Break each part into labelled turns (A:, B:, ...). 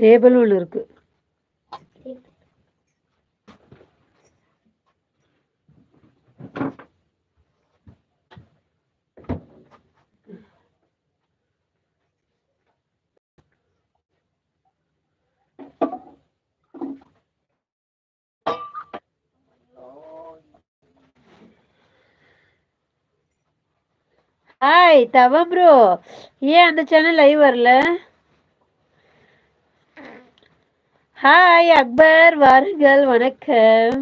A: Table உள்ள இருக்கு. Hi தவம் ப்ரோ ஏன் அந்த சேனல் லைவ் வரல? ஹாய் அக்பர் வாருங்கள் வணக்கம்.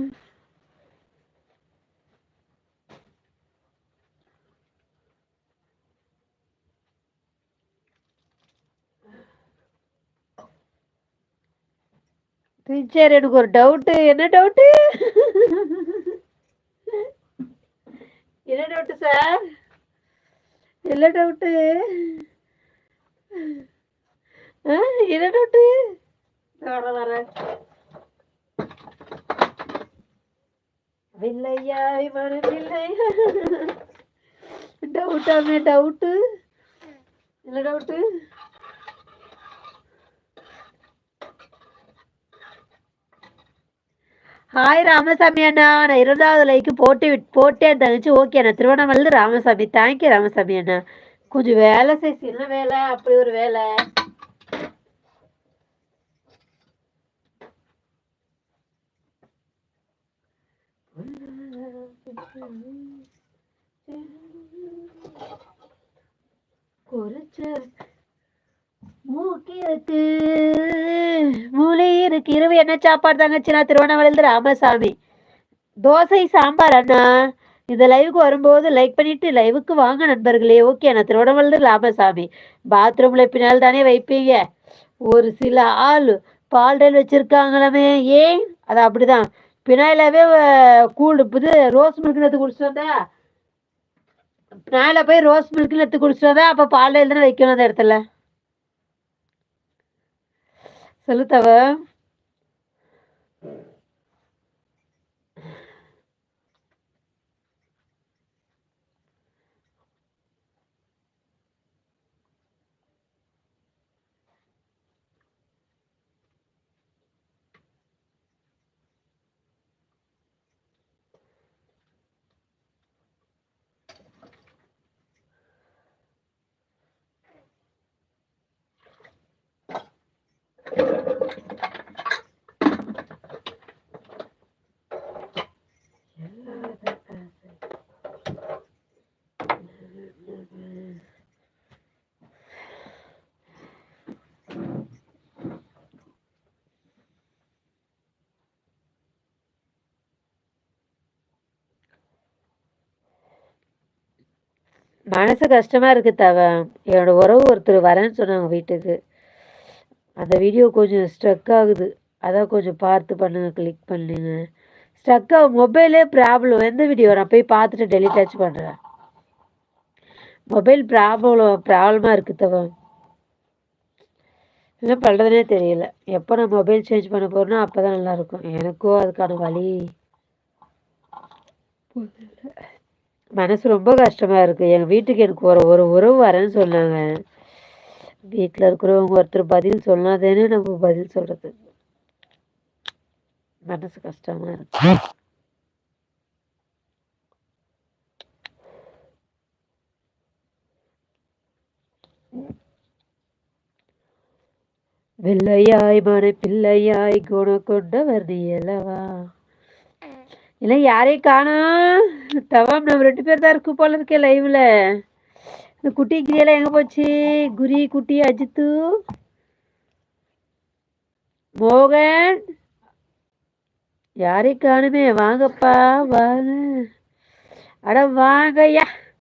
A: டீச்சர் எனக்கு ஒரு டவுட்டு என்ன டவுட்டு என்ன டவுட்டு சார் என்ன டவுட்டு என்ன டவுட்டு வர வர. வில்லையாய் மனமில்லை டவுட்டாமே டவுட்டு என்ன டவுட்டு ஹாய் ராமசாமி அண்ணா. நான் இருபதாவது லைக்கு போட்டு விட் போட்டேன் தங்கச்சி ஓகே அண்ணா. திருவண்ணாமலை ராமசாமி. தேங்க்யூ ராமசாமி அண்ணா. கொஞ்சம் வேலை செய்ய சின்ன வேலை? அப்படி ஒரு வேலை. குறைச்ச மூளை இருக்கு. இரவு என்ன சாப்பாடு தங்கச்சி நான் ராமசாமி. தோசை சாம்பார் அண்ணா. இந்த லைவுக்கு வரும்போது லைக் பண்ணிட்டு லைவுக்கு வாங்க நண்பர்களே. ஓகே நான் திருவண்ணாமலை ராமசாமி. பாத்ரூம்ல பின்னால் தானே வைப்பீங்க. ஒரு சில ஆள் பால்டல் வச்சிருக்காங்களாமே. ஏன்? அது அப்படிதான். பினாயிலாவே கூழ் இது ரோஸ் மில்க் எடுத்து குடிச்சிட்டு வந்தா பினாயில போய் ரோஸ் மில்க்னு எடுத்து குடிச்சிட்டு வந்தா அப்போ பால்டைல் தானே வைக்கணும் அந்த இடத்துல. சொல்லுத்தவ மனசு கஷ்டமாக இருக்கு தவ. என்னோட உறவு ஒருத்தர் வரேன்னு சொன்னாங்க வீட்டுக்கு. அந்த வீடியோ கொஞ்சம் ஸ்ட்ரக் ஆகுது. அதான் கொஞ்சம் பார்த்து பண்ணுங்கள் கிளிக் பண்ணுங்க. ஸ்ட்ரக் ஆகும் மொபைலே ப்ராப்ளம் எந்த வீடியோ நான் போய் பார்த்துட்டு டெலிட் ஆச்சு பண்ணுறேன் மொபைல் ப்ராப்ளம் ப்ராப்ளமாக இருக்குது தவ. என்ன பண்ணுறதுனே தெரியல. எப்போ நான் மொபைல் சேஞ்ச் பண்ண போகிறேனோ அப்போ தான் நல்லாயிருக்கும் எனக்கும் அதுக்கான வழி மனசு ரொம்ப கஷ்டமாக இருக்குது எங்கள் வீட்டுக்கு எனக்கு ஒரு ஒரு உறவு வரேன்னு சொன்னாங்க. வீட்டில் இருக்கிறவங்க ஒருத்தர் பதில் சொல்லாதேன்னு நம்ம பதில் சொல்கிறது மனசு கஷ்டமாக இருக்கு. வெள்ளையாய் மனை பிள்ளையாய் குண கொண்டவர் நீ அல்லவா? இல்லை யாரையும் காணோம் தவம் நம்ம ரெண்டு பேர் தான் இருக்கு போல இருக்கே லைவ்ல இந்த குட்டி கிரியெல்லாம் எங்க போச்சு? குரி குட்டி அஜித்து. மோகன். யாரையும் காணுமே? வாங்கப்பா வாங்க. அட வாங்கய்யா.